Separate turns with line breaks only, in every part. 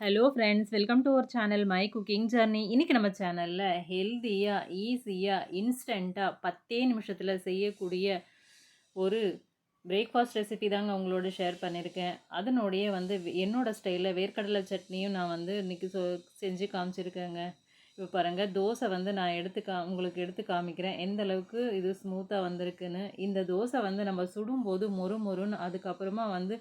Hello friends welcome to our channel my cooking journey இன்றைக்கி நம்ம சேனலில் ஹெல்த்தியாக ஈஸியாக இன்ஸ்டண்ட்டாக பத்தே நிமிஷத்தில் செய்யக்கூடிய ஒரு பிரேக்ஃபாஸ்ட் ரெசிபி தாங்க உங்களோட ஷேர் பண்ணியிருக்கேன் அதனுடைய வந்து என்னோட ஸ்டைலில் வேர்க்கடலை சட்னியும் நான் வந்து இன்றைக்கி சொ செஞ்சு காமிச்சிருக்கேங்க. இப்போ பாருங்கள் தோசை வந்து நான் எடுத்து கா உங்களுக்கு எடுத்து காமிக்கிறேன். எந்த அளவுக்கு இது ஸ்மூத்தாக வந்திருக்குன்னு. இந்த தோசை வந்து நம்ம சுடும்போது மொறு மொறுன்னு அதுக்கப்புறமா வந்து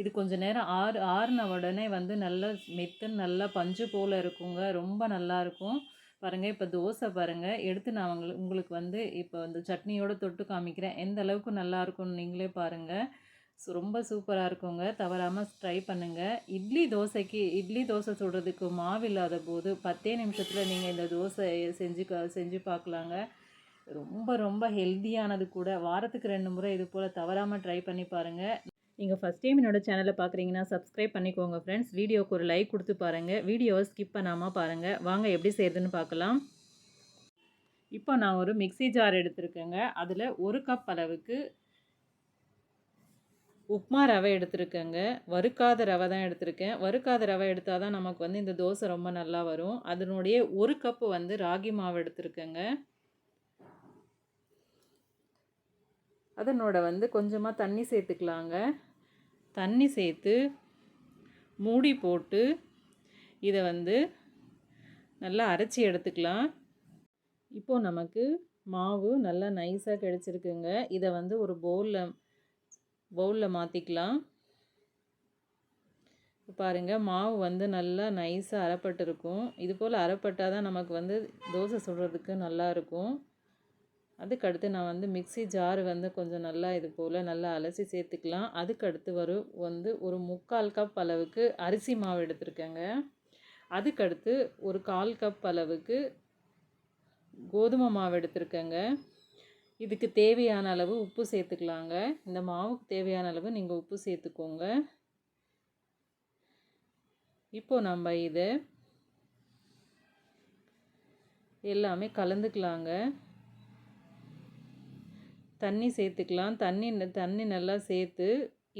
இது கொஞ்சம் நேரம் ஆறு ஆறுன உடனே வந்து நல்லா மெத்துன்னு நல்லா பஞ்சு போல் இருக்குங்க. ரொம்ப நல்லாயிருக்கும் பாருங்கள் இப்போ தோசை பாருங்கள் எடுத்து நான் உங்களுக்கு உங்களுக்கு வந்து இப்போ வந்து சட்னியோடு தொட்டு காமிக்கிறேன். எந்த அளவுக்கு நல்லா இருக்கும்னு நீங்களே பாருங்கள் ஸோ ரொம்ப சூப்பராக இருக்குங்க. தவறாமல் ட்ரை பண்ணுங்கள் இட்லி தோசைக்கு இட்லி தோசை சுடுறதுக்கு மாவு இல்லாத போது பத்தே நிமிஷத்தில் நீங்கள் இந்த தோசை செஞ்சு செஞ்சு பார்க்கலாங்க ரொம்ப ரொம்ப ஹெல்த்தியானது கூட. வாரத்துக்கு ரெண்டு முறை இது போல் தவறாமல் ட்ரை பண்ணி பாருங்கள் நீங்கள் ஃபஸ்ட் டைம் என்னோடய சேனலை பார்க்குறீங்கன்னா சப்ஸ்கிரைப் பண்ணிக்கோங்க ஃப்ரெண்ட்ஸ் வீடியோக்கு ஒரு லைக் கொடுத்து பாருங்கள் வீடியோவை ஸ்கிப் பண்ணாமல் பாருங்கள் வாங்க எப்படி செய்யுதுன்னு பார்க்கலாம். இப்போ நான் ஒரு மிக்சி ஜார் எடுத்திருக்கேங்க. அதில் ஒரு கப் அளவுக்கு உப்மா ரவை எடுத்திருக்கேங்க. வறுக்காத ரவை தான் எடுத்திருக்கேன். வறுக்காத ரவை எடுத்தால் தான் நமக்கு வந்து இந்த தோசை ரொம்ப நல்லா வரும். அதனுடைய ஒரு கப்பு வந்து ராகி மாவு எடுத்திருக்கேங்க. அதனோட வந்து கொஞ்சமாக தண்ணி சேர்த்துக்கலாங்க. தண்ணி சேர்த்து மூடி போட்டு இதை வந்து நல்லா அரைச்சி எடுத்துக்கலாம். இப்போது நமக்கு மாவு நல்லா நைஸாக கிடச்சிருக்குங்க. இதை வந்து ஒரு பவுலில் பவுலில் மாற்றிக்கலாம் பாருங்கள் மாவு வந்து நல்லா நைஸாக அரைப்பட்டிருக்கும். இது போல் அரைப்பட்டால் தான் நமக்கு வந்து தோசை சுடுறதுக்கு நல்லாயிருக்கும் அதுக்கடுத்து நான் வந்து மிக்சி ஜார் வந்து கொஞ்சம் நல்லா இது போல் நல்லா அலசி சேர்த்துக்கலாம். அதுக்கடுத்து வரும் வந்து ஒரு முக்கால் கப் அளவுக்கு அரிசி மாவு எடுத்திருக்கேங்க. அதுக்கடுத்து ஒரு கால் கப் அளவுக்கு கோதுமை மாவு எடுத்திருக்கேங்க. இதுக்கு தேவையான அளவு உப்பு சேர்த்துக்கலாங்க. இந்த மாவுக்கு தேவையான அளவு நீங்கள் உப்பு சேர்த்துக்கோங்க. இப்போது நம்ம இதை எல்லாமே கலந்துக்கலாங்க. தண்ணி சேர்த்துக்கலாம். தண்ணி தண்ணி நல்லா சேர்த்து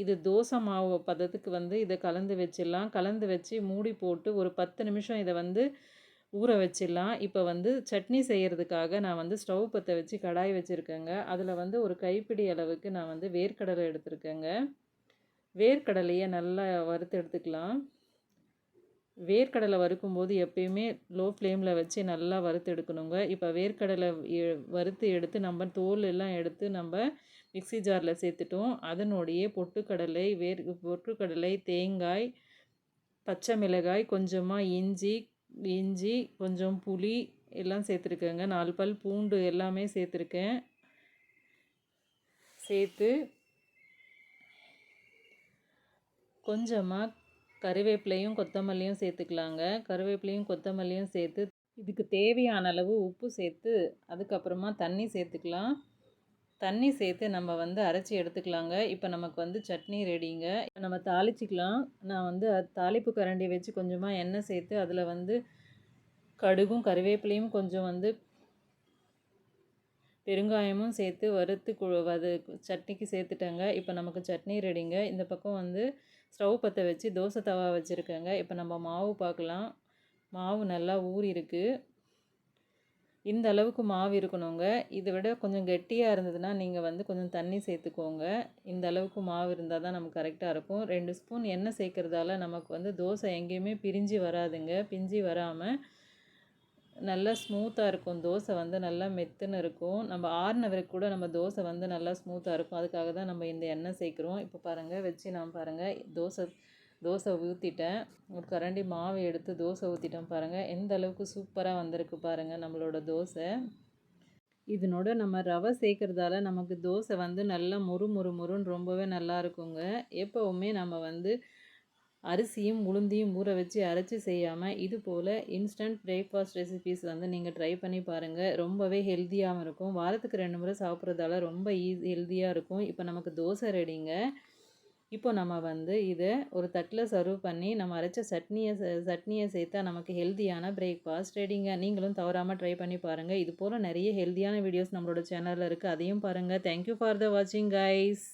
இது தோசை மாவு பதத்துக்கு வந்து இதை கலந்து வச்சிடலாம். கலந்து வச்சு மூடி போட்டு ஒரு பத்து நிமிஷம் இதை வந்து ஊற வச்சிடலாம். இப்போ வந்து சட்னி செய்கிறதுக்காக நான் வந்து ஸ்டவ் பற்ற வச்சு கடாய் வச்சுருக்கேங்க. அதில் வந்து ஒரு கைப்பிடி அளவுக்கு நான் வந்து வேர்க்கடலை எடுத்திருக்கேங்க. வேர்க்கடலையை நல்லா வறுத்து எடுத்துக்கலாம். வேர்க்கடலை வறுக்கும்போது எப்பயுமே லோ ஃப்ளேமில் வச்சு நல்லா வறுத்து எடுக்கணுங்க. இப்போ வேர்க்கடலை வறுத்து எடுத்து நம்ம தோல் எல்லாம் எடுத்து நம்ம மிக்சி ஜாரில் சேர்த்துட்டோம். அதனுடைய பொட்டுக்கடலை வேர் பொட்டுக்கடலை தேங்காய் பச்சை மிளகாய் கொஞ்சமாக இஞ்சி இஞ்சி கொஞ்சம் புளி எல்லாம் சேர்த்துருக்கேங்க. நாலு பல் பூண்டு எல்லாமே சேர்த்துருக்கேன். சேர்த்து கொஞ்சமாக கருவேப்பிலையும் கொத்தமல்லியும் சேர்த்துக்கலாங்க. கருவேப்பிலையும் கொத்தமல்லியும் சேர்த்து இதுக்கு தேவையான அளவு உப்பு சேர்த்து அதுக்கப்புறமா தண்ணி சேர்த்துக்கலாம். தண்ணி சேர்த்து நம்ம வந்து அரைச்சி எடுத்துக்கலாங்க. இப்போ நமக்கு வந்து சட்னி ரெடிங்க நம்ம தாளிச்சிக்கலாம். நான் வந்து தாளிப்பு கரண்டி வச்சு கொஞ்சமாக எண்ணெய் சேர்த்து அதில் வந்து கடுகும் கருவேப்பிலையும் கொஞ்சம் வந்து பெருங்காயமும் சேர்த்து வறுத்து கு வது சட்னிக்கு சேர்த்துட்டேங்க. இப்போ நமக்கு சட்னி ரெடிங்க. இந்த பக்கம் வந்து ஸ்டவ் பற்ற வச்சு தோசை தவா வச்சுருக்கேங்க. இப்போ நம்ம மாவு பார்க்கலாம் மாவு நல்லா ஊறி இருக்குது இந்த அளவுக்கு மாவு இருக்கணுங்க. இதை விட கொஞ்சம் கெட்டியாக இருந்ததுன்னா நீங்கள் வந்து கொஞ்சம் தண்ணி சேர்த்துக்கோங்க. இந்த அளவுக்கு மாவு இருந்தால் தான் நமக்கு கரெக்டாக இருக்கும். ரெண்டு ஸ்பூன் எண்ணெய் சேர்க்குறதால நமக்கு வந்து தோசை எங்கேயுமே பிரிஞ்சு வராதுங்க. பிஞ்சு வராமல் நல்லா ஸ்மூத்தாக இருக்கும். தோசை வந்து நல்லா மெத்துன்னு இருக்கும். நம்ம ஆறின வரைக்கும் கூட நம்ம தோசை வந்து நல்லா ஸ்மூத்தாக இருக்கும். அதுக்காக தான் நம்ம இந்த எண்ணெய் சேர்க்குறோம். இப்போ பாருங்கள் வச்சு நான் பாருங்கள் தோசை தோசை ஊற்றிட்டேன் ஒரு கரண்டி மாவு எடுத்து தோசை ஊற்றிட்டேன் பாருங்கள் எந்த அளவுக்கு சூப்பராக வந்திருக்கு பாருங்கள் நம்மளோட தோசை. இதனோட நம்ம ரவை சேர்க்குறதால நமக்கு தோசை வந்து நல்லா முறு முறு முறுன்னு ரொம்பவே நல்லா இருக்குங்க. எப்போவுமே நம்ம வந்து அரிசியும் உளுந்தையும் ஊற வச்சு அரைச்சி செய்யாமல் இது போல் இன்ஸ்டன்ட் பிரேக்ஃபாஸ்ட் ரெசிபீஸ் வந்து நீங்கள் ட்ரை பண்ணி பாருங்கள் ரொம்பவே ஹெல்த்தியாகவும் இருக்கும். வாரத்துக்கு ரெண்டு முறை சாப்பிட்றதால ரொம்ப e-, ஈஸி ஹெல்த்தியாக இருக்கும். இப்போ நமக்கு தோசை ரெடிங்க இப்போ நம்ம வந்து இதை ஒரு தட்டில் சர்வ் பண்ணி நம்ம அரைச்ச சட்னியை சட்னியை சேர்த்தா நமக்கு ஹெல்த்தியான பிரேக்ஃபாஸ்ட் ரெடிங்க நீங்களும் தவறாமல் ட்ரை பண்ணி பாருங்கள் இது போல் நிறைய ஹெல்த்தியான வீடியோஸ் நம்மளோட சேனலில் இருக்குது அதையும் பாருங்கள் தேங்க்யூ ஃபார் த வாட்சிங் கைஸ்